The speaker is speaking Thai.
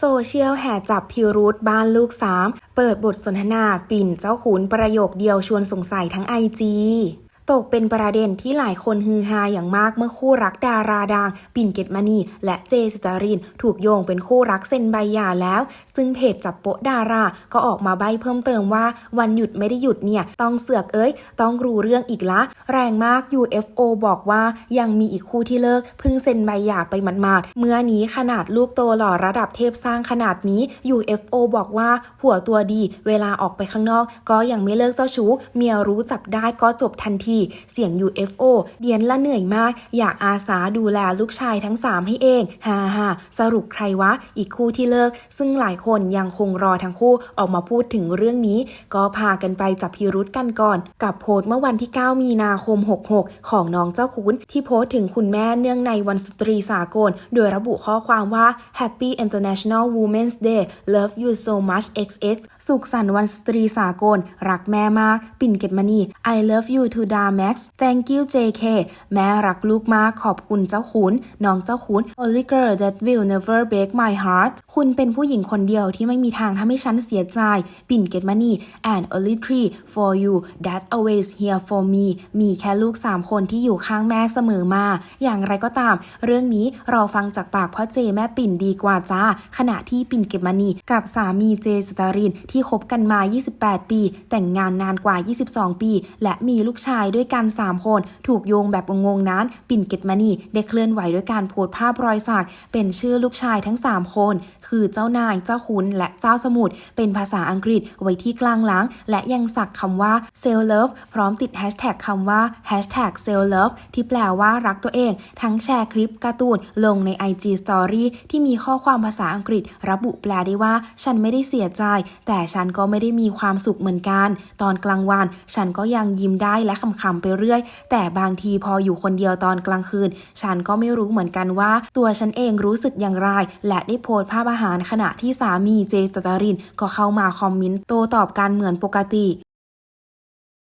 โซเชียลแห่จับพิรุธบ้านลูกสาม เปิดบทสนทนาปิ่นเจ้าขุนประโยคเดียวชวนสงสัยทั้งไอจี ตกเป็นประเด็นที่หลายคนฮือฮาอย่างมากเมื่อคู่รักดาราดัง ปิ่นเกตมณี และเจสตาริน ถูกโยงเป็นคู่รักเซ็นใบหย่าแล้ว ซึ่งเพจจับโปะดารา ก็ออกมาใบเพิ่มเติมว่าวันหยุดไม่ได้หยุดเนี่ย ต้องเสือกเอ้ย ต้องรู้เรื่องอีกละ แรงมาก UFO บอกว่ายังมีอีกคู่ที่เลิกเพิ่งเซ็นใบหย่าไปหมาดๆเมื่อนี้ขนาดลูกโตหล่อระดับเทพสร้างขนาดนี้ UFO บอกว่าผัวตัวดี เวลาออกไปข้างนอก ก็ยังไม่เลิกเจ้าชู้เมียรู้จับได้ก็จบทันทีเสียง UFO เดียนละเหนื่อยมาก อยากอาสาดูแลลูกชายทั้ง 3 ให้เองฮ่าฮ่าสรุปใครวะ อีกคู่ที่เลิก ซึ่งหลายคนยังคงรอทั้งคู่ออกมาพูดถึงเรื่องนี้ ก็พากันไปจับพิรุธกันก่อน กับโพสต์เมื่อวันที่ 9 มีนาคม 66 ของน้องเจ้าคุณที่โพสต์ถึงคุณแม่เนื่องในวันสตรีสากล โดยระบุข้อความว่า Happy International Women's Day Love you so much XX สุขสันต์วันสตรีสากล รักแม่มาก ปิ่นเกตมณี I love you to da max thank you JK แม่รักลูกมากขอบคุณเจ้าคุณน้องเจ้าคุณ only girl that will never break my heart คุณเป็นผู้หญิงคนเดียวที่ไม่มีทางทำให้ฉันเสียใจ ปิ่นเกตมณี and only three for you that always here for me มีแค่ลูก 3 คนที่อยู่ข้างแม่เสมอมา อย่างไรก็ตาม เรื่องนี้เราฟังจากปากพ่อเจแม่ปิ่นดีกว่าจ้า ขณะที่ปิ่นเกตมณีกับสามีเจสตารินที่คบกันมา 28 ปี แต่งงานนานกว่า 22 ปี และมีลูกชายด้วยกัน 3 คน ถูกโยงแบบงงๆนั้น ปิ่นเกตมณีได้เคลื่อนไหวด้วยการโพสภาพรอยสัก เป็นชื่อลูกชายทั้ง 3 คน คือเจ้านาย เจ้าคุณและเจ้าสมุทรเป็นภาษาอังกฤษไว้ที่กลางหลัง และยังสักคำว่า self love พร้อมติดแฮชแท็กคำว่า hashtag self love ที่แปลว่ารักตัวเอง ทั้งแชร์คลิปการ์ตูนลงใน IG Story ที่มีข้อความภาษาอังกฤษ ระบุแปลได้ว่า ฉันไม่ได้เสียใจ แต่ฉันก็ไม่ได้มีความสุขเหมือนกัน ตอนกลางวัน ฉันก็ยังยิ้มได้และขำำไปเรื่อย แต่บางทีพออยู่คนเดียวตอนกลางคืน ฉันก็ไม่รู้เหมือนกันว่า ตัวฉันเองรู้สึกอย่างไร และได้โพสต์ภาพอาหารขณะที่สามีเจสตาริน ก็เข้ามาคอมเมนต์โตตอบกันเหมือนปกติ